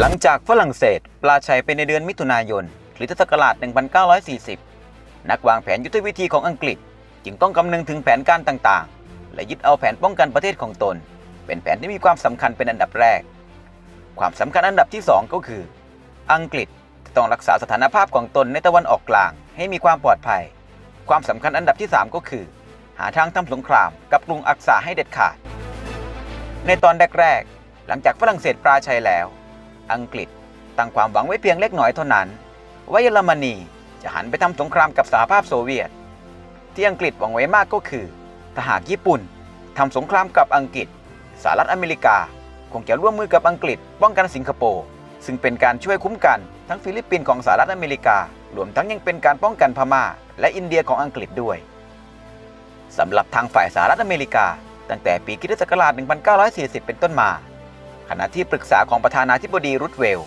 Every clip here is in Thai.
หลังจากฝรั่งเศสปลาชัยไปในเดือนมิถุนายนคริสตศักราช 1940 นักวางแผนยุทธวิธีของอังกฤษ จึงต้องคำนึงถึงแผนการต่างๆ และยึดเอาแผนป้องกันประเทศของตน เป็นแผนที่มีความสำคัญเป็นอันดับแรก ความสำคัญอันดับที่ 2 ก็คือ อังกฤษจะต้องรักษาสถานภาพของตนในตะวันออกกลาง ให้มีความปลอดภัย ความสำคัญอันดับที่ 3 ก็คือ หาทางทำสงครามกับกรุงอักษาให้เด็ดขาด ในตอนแรกๆหลังจากฝรั่งเศสปลาชัยแล้ว อังกฤษตั้งความหวังไว้เพียงเล็กน้อยเท่านั้น ว่าเยอรมนีจะหันไปทำสงครามกับสหภาพโซเวียต ที่อังกฤษหวังไว้มากก็คือ ถ้าหากญี่ปุ่นทำสงครามกับอังกฤษสหรัฐอเมริกาคงจะร่วมมือกับอังกฤษ ป้องกันสิงคโปร์ซึ่งเป็นการช่วยคุ้มกันทั้งฟิลิปปินส์ของสหรัฐอเมริการวมทั้งยังเป็นการป้องกันพม่า และอินเดียของอังกฤษด้วยสำหรับทางฝ่ายสหรัฐอเมริกา ตั้งแต่ปีคิศักราช1940 เป็นต้นมา ขณะที่ปรึกษาของประธานาธิบดีรุดเวล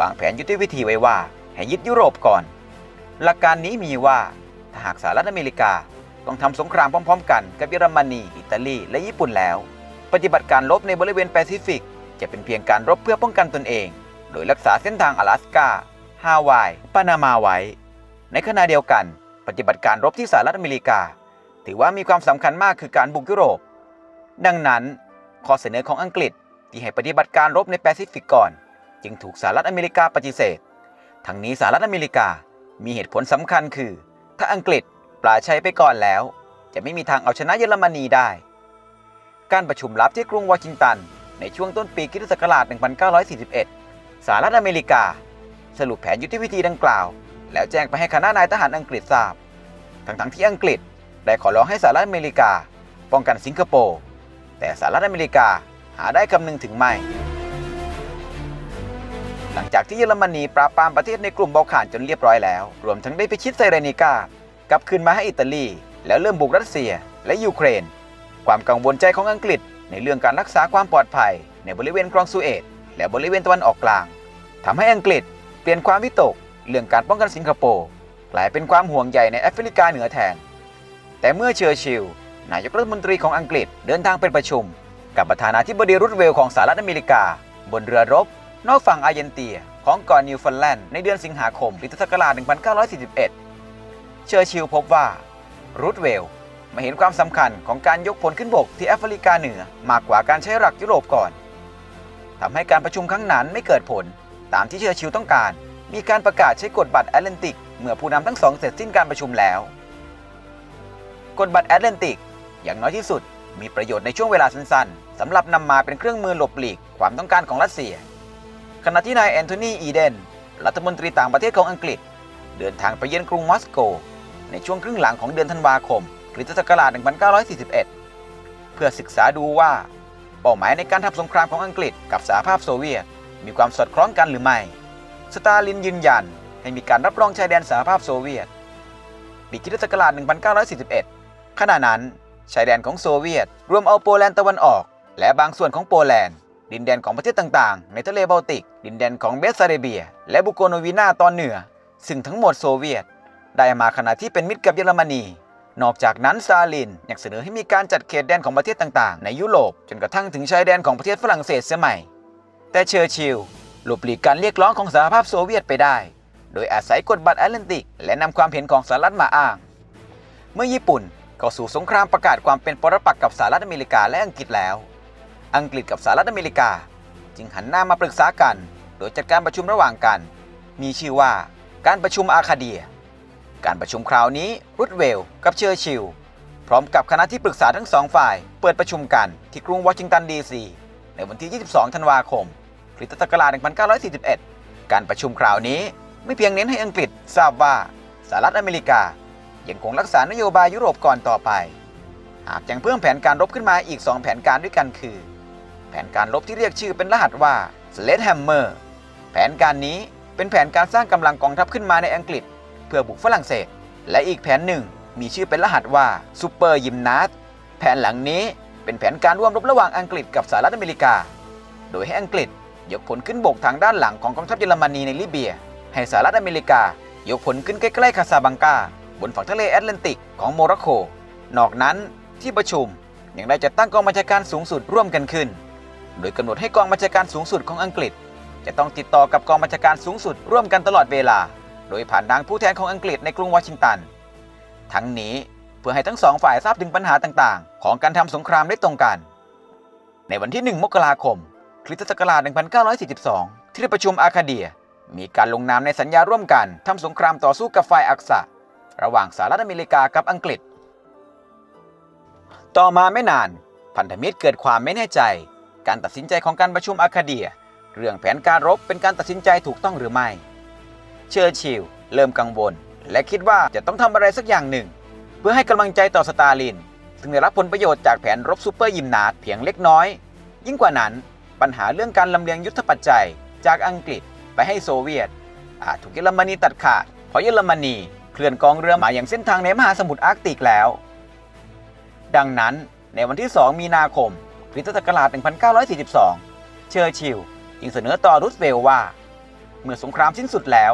วางแผนยุทธวิธีไว้ว่า ให้ยึดยุโรปก่อน หลักการนี้มีว่าถ้าหากสหรัฐอเมริกาต้องทำสงครามพร้อม ๆ กันกับเยอรมนี อิตาลี และญี่ปุ่นแล้ว ปฏิบัติการรบในบริเวณแปซิฟิก จะเป็นเพียงการรบเพื่อป้องกันตนเอง โดยรักษาเส้นทาง阿拉สกาฮาวาย ปานามาไว้ ในขณะเดียวกัน ปฏิบัติการรบที่สหรัฐอเมริกา ถือว่ามีความสำคัญมากคือการบุกยุโรป ดังนั้น ข้อเสนอของอังกฤษ ที่ให้ปฏิบัติการรบในแปซิฟิกก่อน จึงถูกสหรัฐอเมริกาปฏิเสธ ทั้งนี้สหรัฐอเมริกามีเหตุผลสำคัญคือ ถ้าอังกฤษปลาชัยไปก่อนแล้ว จะไม่มีทางเอาชนะเยอรมนีได้ การประชุมลับที่กรุงวอชิงตัน ในช่วงต้นปีคริสตศักราช 1941 สหรัฐอเมริกา สรุปแผนยุทธวิธีดังกล่าว แล้วแจ้งไปให้คณะนายทหารอังกฤษทราบ ทั้งๆที่อังกฤษได้ขอร้องให้สหรัฐอเมริกา ป้องกันสิงคโปร์ แต่สหรัฐอเมริกา หาได้คำนึงถึงไม่ หลังจากที่เยอรมนีปราบปรามประเทศในกลุ่มเบาข่านจนเรียบร้อยแล้ว รวมทั้งได้ไปชิดไซเรนิกากลับคืนมาให้อิตาลี แล้วเริ่มบุกรัสเซียและยูเครน ความกังวลใจของอังกฤษ ในเรื่องการรักษาความปลอดภัย ในบริเวณคลองสุเอตและบริเวณตะวันออกกลางทำให้อังกฤษเปลี่ยนความวิตก เรื่องการป้องกันสิงคโปร์กลายเป็นความห่วงใยในแอฟริกาเหนือแทน แต่เมื่อเชอร์ชิลนายกรัฐมนตรีของอังกฤษเดินทางไปประชุม กับประธานาธิบดีรุดเวลของสหรัฐอเมริกา บนเรือรบ นอกฝั่งอาร์เจนเตียของเกาะนิวฟันแลนด์ในเดือนสิงหาคมปีทศักราช1941 เชอร์ชิลพบว่ารูดเวลไม่เห็นความสำคัญของการยกพลขึ้นบกที่แอฟริกาเหนือมากกว่าการใช้หลักยุโรปก่อนทำให้การประชุมครั้งนั้นไม่เกิดผล ตามที่เชอร์ชิลต้องการ มีการประกาศใช้กฎบัตรแอตแลนติก เมื่อผู้นำทั้งสองเสร็จสิ้นการประชุมแล้ว กฎบัตรแอตแลนติก อย่างน้อยที่สุด มีประโยชน์ในช่วงเวลาสั้นๆสำหรับนำมาเป็นเครื่องมือหลบหลีกความต้องการของรัสเซีย ขณะที่นายแอนโทนีอีเดน รัฐมนตรีต่างประเทศของอังกฤษ เดินทางไปเยือนกรุงมอสโก ในช่วงครึ่งหลังของเดือนธันวาคมคริสตศักราช 1941 เพื่อศึกษาดูว่า เป้าหมายในการทำสงครามของอังกฤษกับสหภาพโซเวียต มีความสอดคล้องกันหรือไม่ สตาลินยืนยันให้มีการรับรองชายแดนสหภาพโซเวียตปีคริสตศักราช 1941 ขณะนั้น ชายแดนของโซเวียต รวมเอาโปแลนด์ตะวันออก และบางส่วนของโปแลนด์ ดินแดนของประเทศต่างๆ ในทะเลบอลติก ดินแดนของเบสซาเรเบีย และบุโกโนวีนาตอนเหนือ ซึ่งทั้งหมดโซเวียต ได้มาขณะที่เป็นมิตรกับเยอรมนี นอกจากนั้นซาลินยังเสนอให้มีการจัดเขตแดนของประเทศต่างๆ ในยุโรปจนกระทั่งถึงชายแดนของประเทศฝรั่งเศสเสียใหม่ แต่เชอร์ชิลล์หลบหลีกการเรียกร้องของสหภาพโซเวียตไปได้ โดยอาศัยกฎบัตรแอตแลนติก และนำความเห็นของสหรัฐมาอ้าง เมื่อญี่ปุ่น เข้าสู่สงครามประกาศความเป็นปรปักษ์กับสหรัฐอเมริกาและอังกฤษแล้ว อังกฤษกับสหรัฐอเมริกา จึงหันหน้ามาปรึกษากัน โดยจัดการประชุมระหว่างกัน มีชื่อว่าการประชุมอาคาเดีย การประชุมคราวนี้รุดเวลกับเชอร์ชิลพร้อมกับคณะที่ปรึกษาทั้งสองฝ่าย เปิดประชุมกันที่กรุงวอชิงตันดีซีในวันที่ 22 ธันวาคมคริสตศักราช1941 การประชุมคราวนี้ไม่เพียงเน้นให้อังกฤษทราบว่าสหรัฐอเมริกา ยังคงรักษานโยบายยุโรปก่อนต่อไป หากยังเพิ่มแผนการรบขึ้นมาอีก 2 แผนการด้วยกันคือ แผนการรบที่เรียกชื่อเป็นรหัสว่า Sledgehammer แผนการนี้เป็นแผนการสร้างกำลังกองทัพขึ้นมาในอังกฤษ เพื่อบุกฝรั่งเศส และอีกแผนหนึ่งมีชื่อเป็นรหัสว่า Super Gymnast แผนหลังนี้เป็นแผนการร่วมรบระหว่างอังกฤษกับสหรัฐอเมริกา โดยให้อังกฤษยกพลขึ้นบกทางด้านหลังของกองทัพเยอรมนีในลิเบีย ให้สหรัฐอเมริกายกพลขึ้นใกล้ๆคาซาบังกา บนฝั่งทะเลแอตแลนติกของโมร็อกโก นอกนั้นที่ประชุมยังได้จัดตั้งกองบัญชาการสูงสุดร่วมกันขึ้น โดยกำหนดให้กองบัญชาการสูงสุดของอังกฤษ จะต้องติดต่อกับกองบัญชาการสูงสุดร่วมกันตลอดเวลา โดยผ่านทางผู้แทนของอังกฤษในกรุงวอชิงตัน ทั้งนี้เพื่อให้ทั้งสองฝ่ายทราบถึงปัญหาต่างๆ ของการทำสงครามได้ตรงกัน ในวันที่ 1 มกราคมคริสตศักราช 1942 ที่ประชุมอาคาเดีย มีการลงนามในสัญญาร่วมกันทำสงครามต่อสู้กับฝ่ายอักษะ ระหว่างสหรัฐอเมริกากับอังกฤษ ต่อมาไม่นาน พันธมิตรเกิดความไม่แน่ใจ การตัดสินใจของการประชุมอาคาเดีย เรื่องแผนการรบเป็นการตัดสินใจถูกต้องหรือไม่ เชอร์ชิลเริ่มกังวล และคิดว่าจะต้องทำอะไรสักอย่างหนึ่ง เพื่อให้กำลังใจต่อสตาลิน ซึ่งได้รับผลประโยชน์จากแผนรบซูเปอร์ยิมนาสเพียงเล็กน้อย ยิ่งกว่านั้นปัญหาเรื่องการลำเลียงยุทธปัจจัยจากอังกฤษไปให้โซเวียตอาจถูกเยอรมนีตัดขาด เพราะเยอรมนี เคลื่อนกองเรือมาอย่างเส้นทางในมหาสมุทรอาร์กติกแล้ว ดังนั้นในวันที่ 2 มีนาคมคริสตศักราช 1942 เชอร์ชิลจึงเสนอต่อรูสเวลว่า เมื่อสงครามสิ้นสุดแล้ว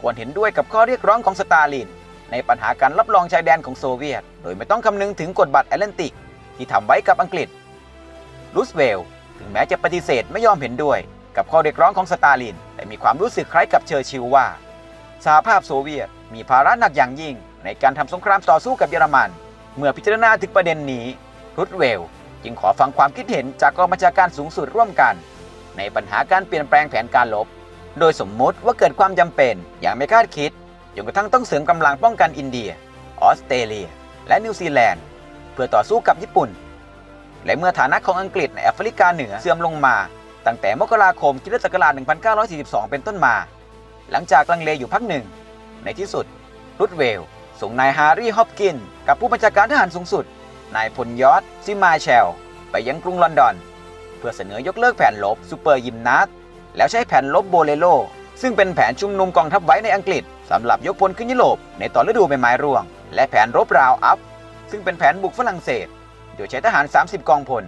ควรเห็นด้วยกับข้อเรียกร้องของสตาลิน ในปัญหาการรับรองชายแดนของโซเวียต โดยไม่ต้องคำนึงถึงกฎบัตรแอตแลนติก ที่ทำไว้กับอังกฤษรูสเวลถึงแม้จะปฏิเสธไม่ยอมเห็นด้วย กับข้อเรียกร้องของสตาลิน แต่มีความรู้สึกคล้ายกับเชอร์ชิลว่าสหภาพโซเวียต มีภาระหนักอย่างยิ่งในการทำสงครามต่อสู้กับเยอรมัน เมื่อพิจารณาถึงประเด็นนี้รูสเวลล์จึงขอฟังความคิดเห็นจากกองบัญชาการสูงสุดร่วมกัน ในปัญหาการเปลี่ยนแปลงแผนการลบโดยสมมุติว่าเกิดความจำเป็นอย่างไม่คาดคิดจนกระทั่งต้องเสริมกำลังป้องกันอินเดีย ออสเตรเลีย และนิวซีแลนด์ เพื่อต่อสู้กับญี่ปุ่น และเมื่อฐานะของอังกฤษในแอฟริกาเหนือเสื่อมลงมา ตั้งแต่มกราคมคิศักราช1942 เป็นต้นมา หลังจากลังเลอยู่พักหนึ่ง ในที่สุดรุดเวลส่งนายฮารี่ฮอปกิน กับผู้บัญชาการทหารสูงสุด นายพลยอดซิมาเชล ไปยังกรุงลอนดอน เพื่อเสนอยกเลิกแผนลบซูเปอร์ยิมนาสแล้วใช้แผนลบโบเลโล ซึ่งเป็นแผนชุมนุมกองทัพไว้ในอังกฤษสำหรับยกพลขึ้นยุโรปในตอนฤดูใบไม้ร่วง และแผนรบราวอัพ ซึ่งเป็นแผนบุกฝรั่งเศส โดยใช้ทหาร 30 กองพล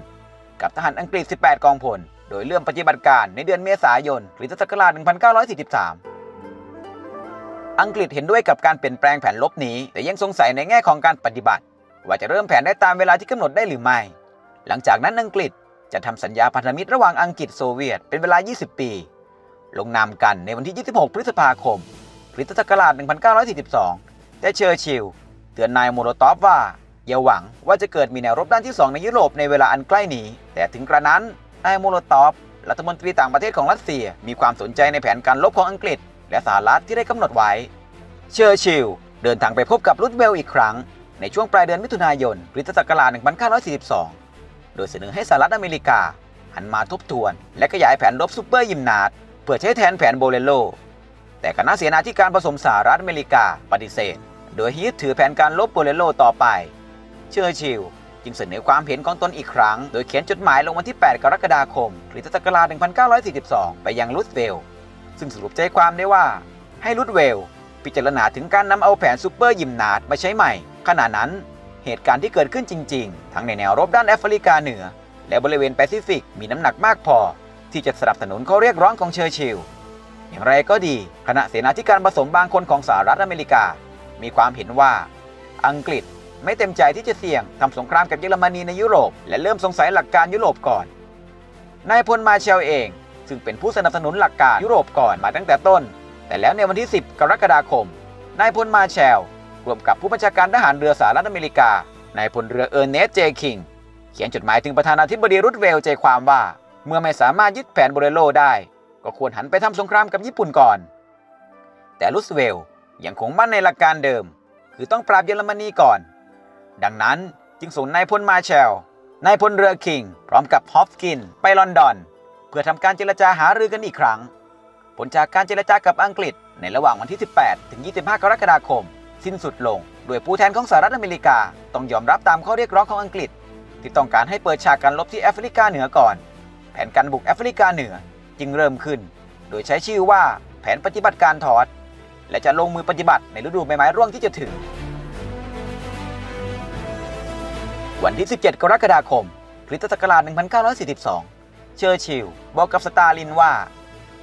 กับทหารอังกฤษ 18 กองพล โดยเริ่มปฏิบัติการในเดือนเมษายนคริสตศักราช1943 อังกฤษเห็นด้วยกับการเปลี่ยนแปลงแผนลบนี้ แต่ยังสงสัยในแง่ของการปฏิบัติ ว่าจะเริ่มแผนได้ตามเวลาที่กำหนดได้หรือไม่ หลังจากนั้นอังกฤษจะทำสัญญาพันธมิตรระหว่างอังกฤษโซเวียตเป็นเวลา 20 ปี ลงนามกันในวันที่ 26 พฤษภาคมคริสตศักราช 1942 แต่เชอร์ชิลเตือนนายโมโลตอฟว่าอย่าหวังว่าจะเกิดมีแนวรบด้านที่ 2 ในยุโรปในเวลาอันใกล้นี้ แต่ถึงกระนั้นนายโมโลตอฟรัฐมนตรีต่างประเทศของรัสเซียมีความสนใจในแผนการลบของอังกฤษ และสหรัฐที่ได้กำหนดไว้ เชอร์ชิลเดินทางไปพบกับรูสเวลล์อีกครั้ง ในช่วงปลายเดือนมิถุนายนคริสตศักราช1942 โดยเสนอให้สหรัฐอเมริกา หันมาทบทวน และขยายแผนรบซูเปอร์ยิมนาสเพื่อใช้แทนแผนโบเลโล แต่คณะเสนาธิการผสมสหรัฐอเมริกาปฏิเสธ โดยยึดถือแผนการลบโบเลโลต่อไป เชอร์ชิลจึงเสนอความเห็นของตนอีกครั้ง โดยเขียนจดหมายลงวันที่ 8 กรกฎาคมคริสตศักราช1942 ไปยังรูสเวลล์ ซึ่งสรุปใจความได้ว่า ให้รูสเวล พิจารณาถึงการนำเอาแผนซูเปอร์ยิมนาสมาใช้ใหม่ ขณะนั้นเหตุการณ์ที่เกิดขึ้นจริง ๆ ทั้งในแนวรบด้านแอฟริกาเหนือ และบริเวณแปซิฟิกมีน้ำหนักมากพอ ที่จะสนับสนุนข้อเรียกร้องของเชอร์ชิลอย่างไรก็ดี คณะเสนาธิการผสมบางคนของสหรัฐอเมริกา มีความเห็นว่า อังกฤษไม่เต็มใจที่จะเสี่ยงทำสงครามกับเยอรมนีในยุโรป และเริ่มสงสัยหลักการยุโรปก่อนนายพลมาเชลเอง ซึ่งเป็นผู้สนับสนุนหลักการยุโรปก่อนมาตั้งแต่ต้น แต่แล้วในวันที่ 10 กรกฎาคม นายพลมาเชลร่วมกับผู้บัญชาการทหารเรือสหรัฐอเมริกานายพลเรือเออร์เนสต์เจคิงเขียนจดหมายถึงประธานาธิบดีรุดเวลใจความว่า เมื่อไม่สามารถยึดแผนโบเรโลได้ ก็ควรหันไปทำสงครามกับญี่ปุ่นก่อน แต่รุสเวลยังคงมั่นในหลักการเดิม คือต้องปราบเยอรมนีก่อน ดังนั้นจึงส่งนายพลมาเชลนายพลเรือคิง พร้อมกับฮอฟกิน ไปลอนดอน เพื่อทำการเจรจาหารือกันอีกครั้ง ผลจากการเจรจากับอังกฤษในระหว่างวันที่ 18 ถึง 25 กรกฎาคม สิ้นสุดลง โดยผู้แทนของสหรัฐอเมริกาต้องยอมรับตามข้อเรียกร้องของอังกฤษ ที่ต้องการให้เปิดฉากการรบที่แอฟริกาเหนือก่อน แผนการบุกแอฟริกาเหนือจึงเริ่มขึ้น โดยใช้ชื่อว่าแผนปฏิบัติการทอด และจะลงมือปฏิบัติในฤดูใบไม้ร่วงที่จะถึง วันที่ 17 กรกฎาคม คริสตศักราช 1942 เชอร์ชิลบอกกับสตาลินว่า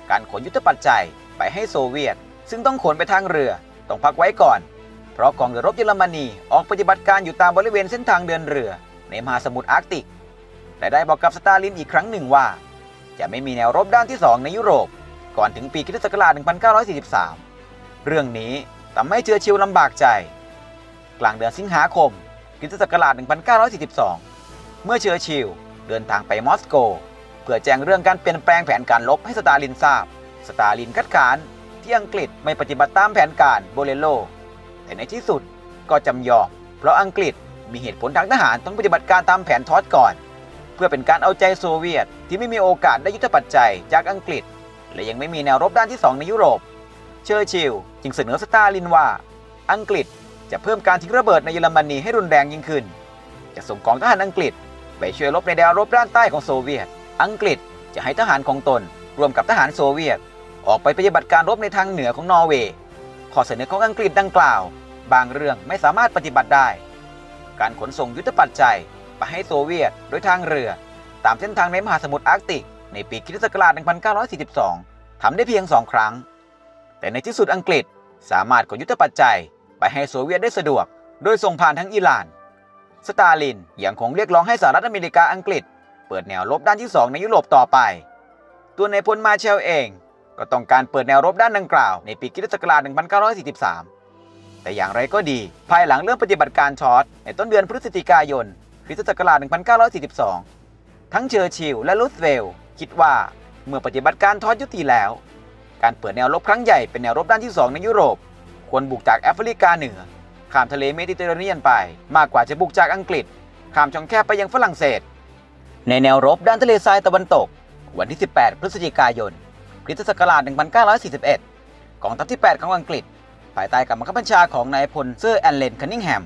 การขนยุทธปัจจัยไปให้โซเวียต ซึ่งต้องขนไปทางเรือต้องพักไว้ก่อน เพราะกองเรือรบเยอรมนีออกปฏิบัติการอยู่ตามบริเวณเส้นทางเดินเรือในมหาสมุทรอาร์กติกและได้บอกกับสตาลินอีกครั้งหนึ่งว่า จะไม่มีแนวรบด้านที่ 2 ในยุโรป ก่อนถึงปีคศักราช1943 เรื่องนี้ทำให้เชอร์ชิลลำบากใจ กลางเดือนสิงหาคมคศักราช1942 เมื่อเชอร์ชิลเดินทางไปมอสโก เพื่อแจ้งเรื่องการเปลี่ยนแปลงแผนการลบให้สตาลินทราบ สตาลินคัดค้านที่อังกฤษไม่ปฏิบัติตามแผนการโบเลโล แต่ในที่สุดก็จำยอม เพราะอังกฤษมีเหตุผลทางทหารต้องปฏิบัติการตามแผนทอดก่อน เพื่อเป็นการเอาใจโซเวียตที่ไม่มีโอกาสได้ยุทธปัจจัยจากอังกฤษ และยังไม่มีแนวรบด้านที่ 2 ในยุโรป เชอร์ชิลจึงเสนอสตาลินว่า อังกฤษจะเพิ่มการทิ้งระเบิดในเยอรมนีให้รุนแรงยิ่งขึ้น จะส่งกองทหารอังกฤษไปช่วยรบในแนวรบด้านใต้ของโซเวียต อังกฤษจะให้ทหารของตนรวมกับทหารโซเวียต ออกไปปฏิบัติการรบในทางเหนือของนอร์เวย์ข้อเสนอของอังกฤษดังกล่าว บางเรื่องไม่สามารถปฏิบัติได้ การขนส่งยุทธปัจจัยไปให้โซเวียตโดยทางเรือ ตามเส้นทางในมหาสมุทรอาร์กติก ในปีคริสตศักราช 1942 ทำได้เพียงสองครั้ง แต่ในที่สุดอังกฤษสามารถขนยุทธปัจจัย ไปให้โซเวียตได้สะดวก โดยส่งผ่านทั้งอิหร่าน สตาลินยังคงเรียกร้องให้สหรัฐอเมริกาอังกฤษ เปิดแนวรบด้านที่ 2 ในยุโรปต่อไป ตัวในายพลมาเชลเอง ก็ต้องการเปิดแนวรบด้านดังกล่าว ในปีคริสตศักราช1943 แต่อย่างไรก็ดี ภายหลังเริ่มปฏิบัติการช็อตในต้นเดือนพฤศจิกายนคริสตศักราช1942 ทั้งเชอร์ชิลและรูสเวลล์คิดว่าเมื่อปฏิบัติการทอดยุติแล้ว การเปิดแนวรบครั้งใหญ่เป็นแนวรบด้านที่ 2 ในยุโรป ควรบุกจากแอฟริกาเหนือ ข้ามทะเลเมดิเตอร์เรเนียนไป มากกว่าจะบุกจากอังกฤษ ข้ามช่องแคบไปยังฝรั่งเศส ในแนวรบด้านทะเลทรายตะวันตก วันที่ 18 พฤศจิกายนคริสตศักราช 1941 กองทัพที่ 8 ของอังกฤษ ภายใต้การบังคับบัญชาของนายพลเซอร์แอนเลนคันนิงแฮม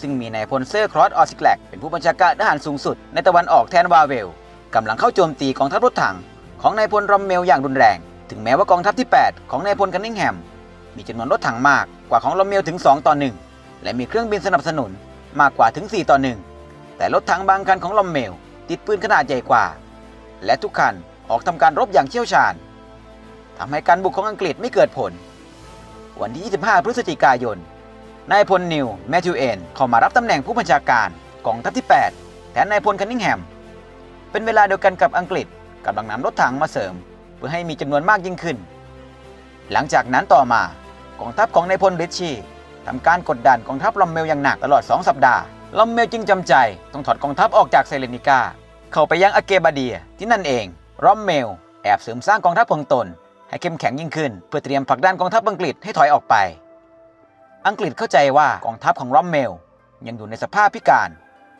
ซึ่งมีนายพลเซอร์ครอสออซิกแลกเป็นผู้บัญชาการทหารสูงสุดในตะวันออกแทนวาเวลกำลังเข้าโจมตีกองทัพรถถังของนายพลรอมเมลอย่างรุนแรง ถึงแม้ว่ากองทัพที่ 8 ของนายพลคันนิงแฮม มีจำนวนรถถังมากกว่าของรอมเมลถึง 2 ต่อ 1 และมีเครื่องบินสนับสนุนมากกว่าถึง 4 ต่อ 1 แต่รถถังบางคันของรอมเมล ติดปืนขนาดใหญ่กว่า และทุกคันออกทำการรบอย่างเชี่ยวชาญทำให้การบุกของอังกฤษไม่เกิดผล วันที่ 25 พฤศจิกายน นายพลนิว แมทธิวเอนเข้ามารับตำแหน่งผู้บัญชาการกองทัพที่ 8 แทนนายพลคันนิงแฮม เป็นเวลาเดียวกันกับอังกฤษกำลังนำรถถังมาเสริม เพื่อให้มีจำนวนมากยิ่งขึ้น หลังจากนั้นต่อมากองทัพของนายพลริชชี่ทำการกดดันกองทัพลอมเมลอย่างหนักตลอด 2 สัปดาห์ ลอมเมลจึงจำใจต้องถอดกองทัพออกจากไซเลนิกาเข้าไปยังอาเกบาเดียที่นั่นเองรอมเมลแอบเสริมสร้างกองทัพของตน ให้เข้มแข็งยิ่งขึ้น เพื่อเตรียมผลักดันกองทัพอังกฤษให้ถอยออกไป อังกฤษเข้าใจว่ากองทัพของรอมเมลยังอยู่ในสภาพพิการ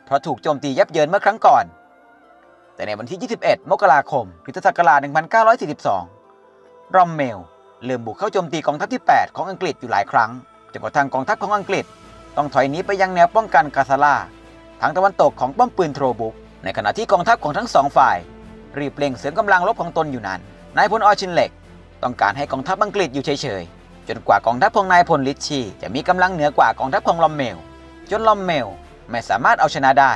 เพราะถูกโจมตียับเยินเมื่อครั้งก่อน แต่ในวันที่ 21 มกราคมคริสตศักราช 1942รอมเมลเริ่มบุกเข้าโจมตีกองทัพที่ 8 ของอังกฤษอยู่หลายครั้งจนกระทั่งกองทัพของอังกฤษ ต้องถอยหนีไปยังแนวป้องกันกาซาลาทางตะวันตกของป้อมปืนโทรบุก ในขณะที่กองทัพของทั้งสองฝ่าย รีบเร่งเสริมกำลังรบของตนอยู่นั้นนายพลออชินเล็ก ต้องการให้กองทัพอังกฤษอยู่เฉยๆจนกว่ากองทัพของนายพลลิชชีจะมีกำลังเหนือกว่ากองทัพของลอมเมล จนลอมเมลไม่สามารถเอาชนะได้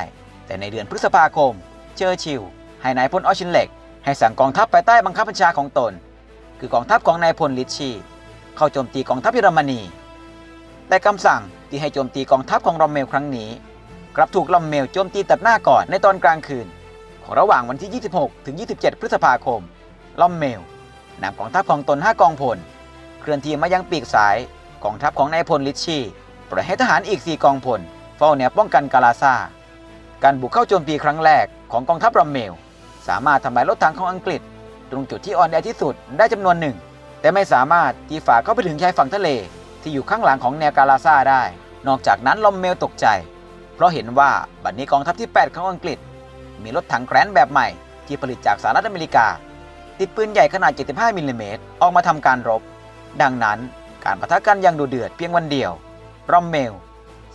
แต่ในเดือนพฤษภาคม เชอร์ชิลให้นายพลออชินเล็ก ให้สั่งกองทัพภายใต้บังคับบัญชาของตน คือกองทัพของนายพลลิชชีเข้าโจมตีกองทัพเยอรมนี แต่คำสั่ง ที่ให้โจมตีกองทัพของลอมเมลครั้งนี้ กลับถูกลอมเมลโจมตีตัดหน้าก่อนในตอนกลางคืน ของระหว่างวันที่ 26 ถึง 27 พฤษภาคมลอมเมลนำกองทัพของตน 5 กองพล เคลื่อนที่มายังปีกซ้ายกองทัพของนายพลลิชชี่ปล่อยให้ทหารอีก 4 กองพล เฝ้าแนวป้องกันกาลาซาการบุกเข้าโจมตีครั้งแรกของกองทัพลอมเมล สามารถทำลายรถถังของอังกฤษ ตรงจุดที่อ่อนแอที่สุดได้จำนวนหนึ่ง แต่ไม่สามารถที่ฝ่าเข้าไปถึงชายฝั่งทะเล ที่อยู่ข้างหลังของแนวกาลาซาได้ นอกจากนั้นลอมเมลตกใจ เพราะเห็นว่าบัดนี้กองทัพที่ 8 ของอังกฤษ มีรถถังแกรนแบบใหม่ ที่ผลิตจากสหรัฐอเมริกา ติดปืนใหญ่ขนาด 75มิลลิเมตรออกมาทำการรบ ดังนั้นการปะทะกันยังดูเดือดเพียงวันเดียวรอมเมล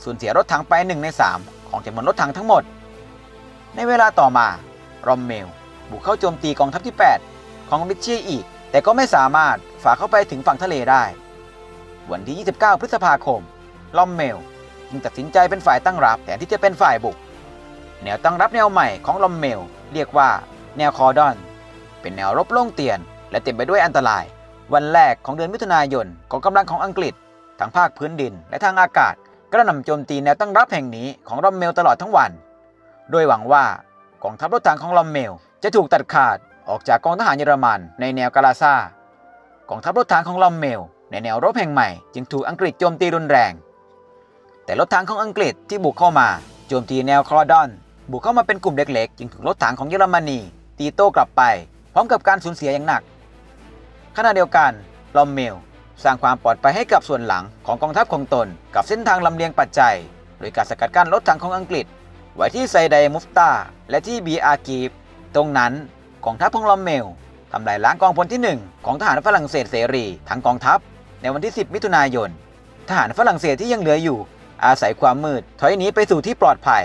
สูญเสียรถถังไป1ใน 3 ของจำนวนรถถังทั้งหมด ในเวลาต่อมารอมเมลบุกเข้าโจมตีกองทัพที่ 8 ของริชชีอีก แต่ก็ไม่สามารถฝ่าเข้าไปถึงฝั่งทะเลได้ วันที่ 29 พฤษภาคมรอมเมลจึงตัดสินใจเป็นฝ่ายตั้งรับแทนที่จะเป็นฝ่ายบุก แนวตั้งรับแนวใหม่ของลอมเมล เรียกว่า แนวคอร์ดอน เป็นแนวรบโล่งเตียน และเต็มไปด้วยอันตราย วันแรกของเดือนมิถุนายนกองกำลังของอังกฤษทั้งภาคพื้นดินและทางอากาศกระหน่ำโจมตีแนวตั้งรับแห่งนี้ของลอมเมลตลอดทั้งวัน โดยหวังว่ากองทัพรถถังของลอมเมล จะถูกตัดขาดออกจากกองทหารเยอรมันในแนวกาลาซากองทัพรถถังของลอมเมล ในแนวรบแห่งใหม่จึงถูกอังกฤษโจมตีรุนแรง แต่รถถังของอังกฤษที่บุกเข้ามาโจมตีแนวคลอดอน บุกเข้ามาเป็นกลุ่มเล็กๆ จึงถูกรถถังของเยอรมนี ตีโต้กลับไป พร้อมกับการสูญเสียอย่างหนัก ขณะเดียวกันลอมเมลสร้างความปลอดภัยให้กับส่วนหลังของกองทัพของตน กับเส้นทางลำเลียงปัจจัย โดยการสกัดกั้นรถถังของอังกฤษ ไว้ที่ไซไดมุฟตาและที่บีอากีฟตรงนั้นกองทัพของลอมเมลทำลายล้างกองพลที่ 1 ของทหารฝรั่งเศสเสรีทั้งกองทัพ ในวันที่ 10 มิถุนายน ทหารฝรั่งเศสที่ยังเหลืออยู่ อาศัยความมืด ถอยหนีไปสู่ที่ปลอดภัย